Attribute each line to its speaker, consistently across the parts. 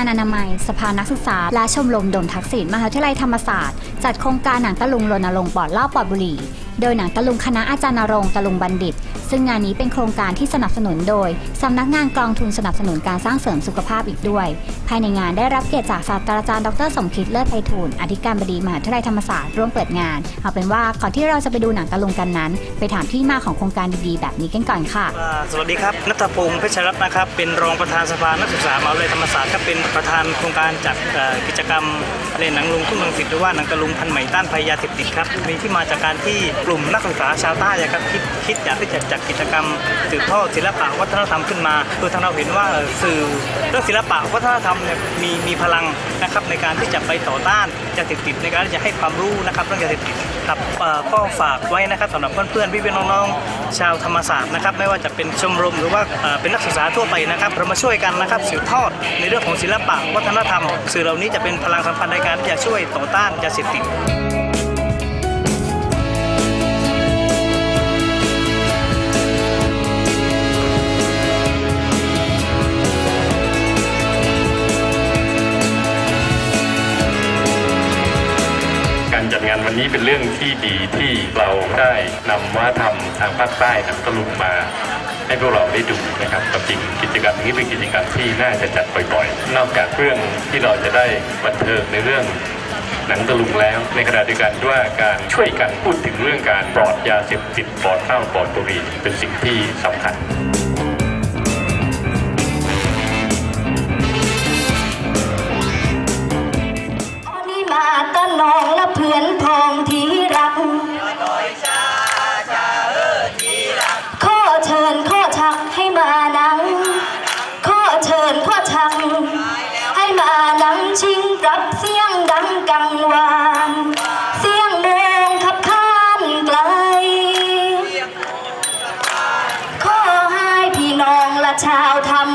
Speaker 1: านอนามัย สภานักศึกษา และชมรมดมทักษิณมหาวิทยาลัยธรรมศาสตร์ จัดโครงการหนังตะลุงรณรงค์ปลอดเหล้าปลอดบุหรี่โดยหนังตะลุงคณะอาจารย์นรงค์ตะลุงบัณฑิต ซึ่งงานนี้เป็นโครงการที่สนับสนุนโดย สำนักงานกองทุนสนับสนุนการสร้างเสริมสุขภาพอีกด้วย ภายในงานได้รับเกียรติจากศาสตราจารย์ดรสมคิดเลิศไพฑูรย์อธิการบดีมหาวิทยาลัยธรรมศาสตร์ร่วมเปิดงาน เอาเป็นว่าก่อนที่เราจะไปดูหนังตะลุงกันนั้น ไปถามที่มาของโครงการดีๆแบบนี้กันก่อนค่ะ
Speaker 2: สวัสดีครับนัทพงศ์เพชรรัตน์นะครับเป็นรองประธานสภานักศึกษามหาวิทยาลัยธรรมศาสตร์ครับเป็นประธานโครงการจัดกิจกรรมเล่นหนังลุงทุ่งเมืองสิทธิ์หรือว่าหนังตะลุงพันใหม่ต้านภัยยาเสพติดครับมีที่มาจากการที่กลุ่มนักศึกษาชาวใต้อะครับคิดคิดอยากที่จะจัดกิจกรรมสืบทอดศิลปะวัฒนธรรมขึ้นมาคือทางเราเห็นว่าสื่อเรื่องศิลปะวัฒนธรรมเนี่ยมีมีพลังนะครับในการที่จะไปต่อต้านยาเสพติดในการที่จะให้ความรู้นะครับเรื่องยาเสพติดครับก็ฝากไว้นะครับสำหรับเพื่อนๆพี่ๆน้องๆชาวธรรมศาสตร์นะครับไม่ว่าจะเป็นชมรมหรือว่าเอ่อเป็นนักศึกษาทั่วไปนะครับเรามาช่วยกันนะครับสืบทอดในเรื่องของศิลปะวัฒนธรรม สื่อเหล่านี้จะเป็นพลังสำคัญในการที่จะช่วยต่อต้านยาเสพติด
Speaker 3: วันนี้เป็นเรื่องที่ดีที่เราได้นำวัฒนธรรมทางภาคใต้นำตะลุงมาให้พวกเราได้ดูนะครับความจริงกิจกรรมนี้เป็นกิจกรรมที่น่าจะจัดบ่อยๆ นอกจากเรื่องที่เราจะได้บันเทิงในเรื่องหนังตะลุงแล้ว ในขณะเดียวกันว่าการช่วยกันพูดถึงเรื่องการปลอดยาเสพติดปลอดข้าปลอดบุหรี่เป็นสิ่งที่สำคัญ
Speaker 4: นพองที่รักข้อเชิญข้อชักให้มานังข้อเชิญข้อชักให้มานังชิงกับเสียงดังกังวานเสียงโมงขับข้านไกลขอให้พี่น้องและชาวธรรม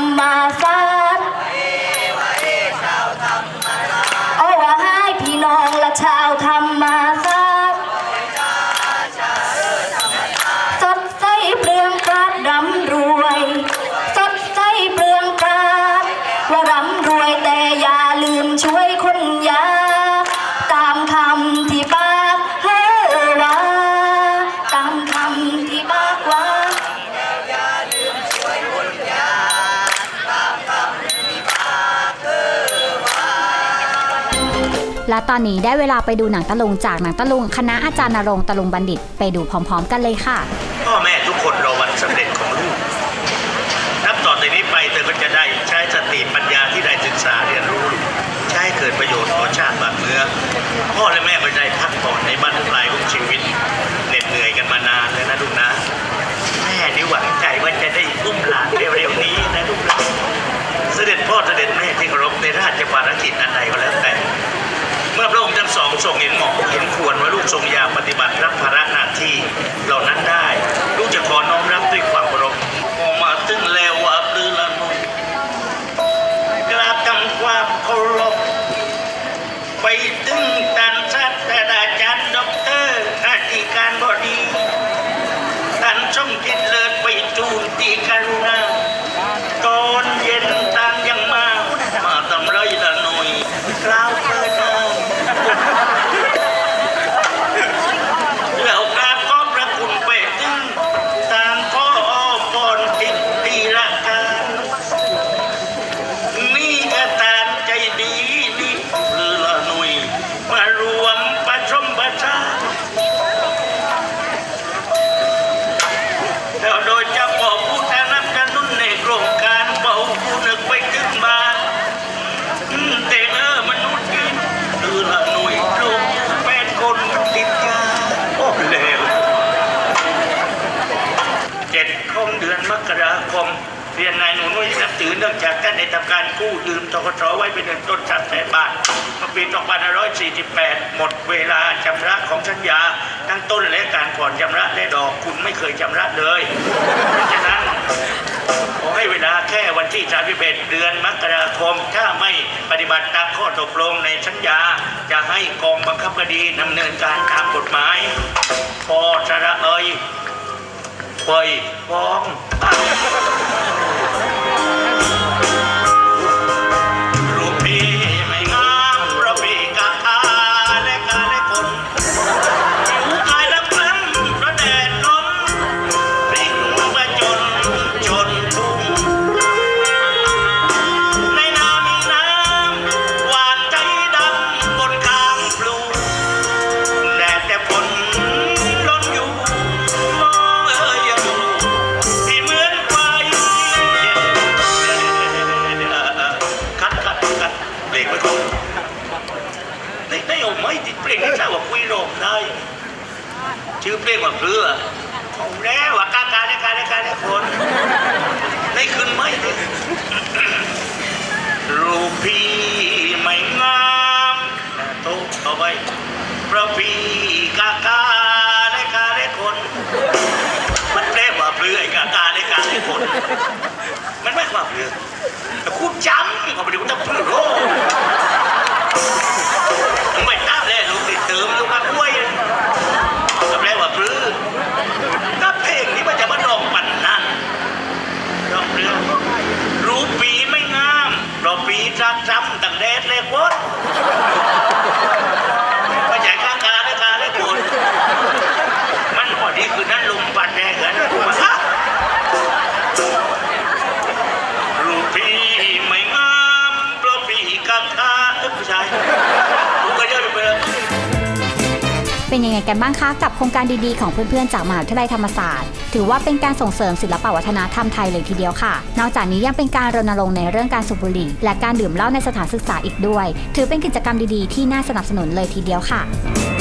Speaker 4: และตอน
Speaker 1: นี้ได้เวลาไปดูหนังตะลุงจากหนังตะลุง คณะอาจารย์นรงตะลุงบัณฑิต ไปดูพร้อมๆ กันเลยค่ะ
Speaker 5: พ่อแม่ทุกคนรอวันสำเร็จของลูก นับต่อจากนี้ไปเธอก็จะได้ใช้สติปัญญาที่ได้ศึกษาเรียนรู้ ใช้ให้เกิดประโยชน์ต่อชาติบ้านเมืองพ่อและแม่ก็ได้พักผ่อนในบ้านปลายของชีวิตเหน็ดเหนื่อยกันมานานแล้วนะลูกนะ แม่นี่หวังใจว่าจะได้อุ้มหลานเร็วๆนี้นะลูกนะเสด็จพ่อเสด็จแม่ที่เคารพในราชภารกิจอันใดก็แล้วแต่ เมื่อพระองค์ทั้งสองทรงเห็นเหมาะเห็นควรว่าลูกทรงอยากปฏิบัติรับภาระหน้าที่เหล่านั้นได้ ลูกจะขอน้อมรับด้วยความเคารพออกมาตึงแล้วว่าปรือละนุยกราบทำความเคารพไปตึงตันสัตว์อาจารย์ด็อกเตอร์อธิการบดีท่านทรงคิดเลิศไปจูนตีกรุณา ตอนเย็นตามยังมา มาทำไรละหน่อยกล่าวเปิดหน้าแล้วกราบขอบพระคุณไปถึงตามพ่อก่อนติดตีละการมีกระตานใจดีนี่หรือละหน่วยมารวมประชมประชา แล้วโดยเฉพาะผู้สนับสนุนในโครงการเบาผู้นึกไปขึ้นมาอืมแต่เออมนุษย์กินคือละหน่วยลูกแปดคนติดยาโอ้เลวเจ็ดคมเดือนมกราคม เรียนนายหนูนุ้ยนับถือ เนื่องจากท่านได้ทำการกู้ยืมทกศไว้เป็นเงินต้นสามแสนบาทเมื่อปี2548 หมดเวลาชำระของสัญญา ทั้งต้นและการผ่อนชำระและดอกคุณไม่เคยชำระเลยเพราะฉะนั้นขอให้เวลาแค่วันที่ 31 เดือนมกราคม ถ้าไม่ปฏิบัติตามข้อตกลงในสัญญา จะให้กองบังคับคดีดำเนินการตามกฎหมายพอสระเอยปล่อยฟ้อง เรือเอาแล้วว่ากากาได้กาได้กาได้คนได้ขึ้นไหมรูปพี่ไม่งามโตะต่อไปพระพี่กากาได้กาได้คน มันแปลว่าเรือไอ้กากาได้กาได้คน มันไม่ความเรือแต่คุณจำเอาไปดูจะพูดโอ้ไม่ตามแล้วลูกติดเติมลูกมาด้วยก็แปลว่าปลื้มถ้าเพลงนี้มันจะมาดองปันนั้นดอกเรือรู้ปีไม่งามเราปีจักจำตั้งแดดเลยวดไม่ใช่กากาได้กาได้คนมันพอดีคือนั้นลมปันแดงกันมาฮะ รูปพี่ไม่งามเพราะ พี่กับข้าเอ้ยผู้ชายผมก็เยอะไปเลย
Speaker 1: เป็นยังไงกันบ้างคะกับโครงการดีๆของเพื่อนๆ จากมหาวิทยาลัยธรรมศาสตร์ ถือว่าเป็นการส่งเสริมศิลปวัฒนธรรมไทยเลยทีเดียวค่ะ นอกจากนี้ยังเป็นการรณรงค์ในเรื่องการสูบบุหรี่ และการดื่มเหล้าในสถานศึกษาอีกด้วย ถือเป็นกิจกรรมดีๆ ที่น่าสนับสนุนเลยทีเดียวค่ะ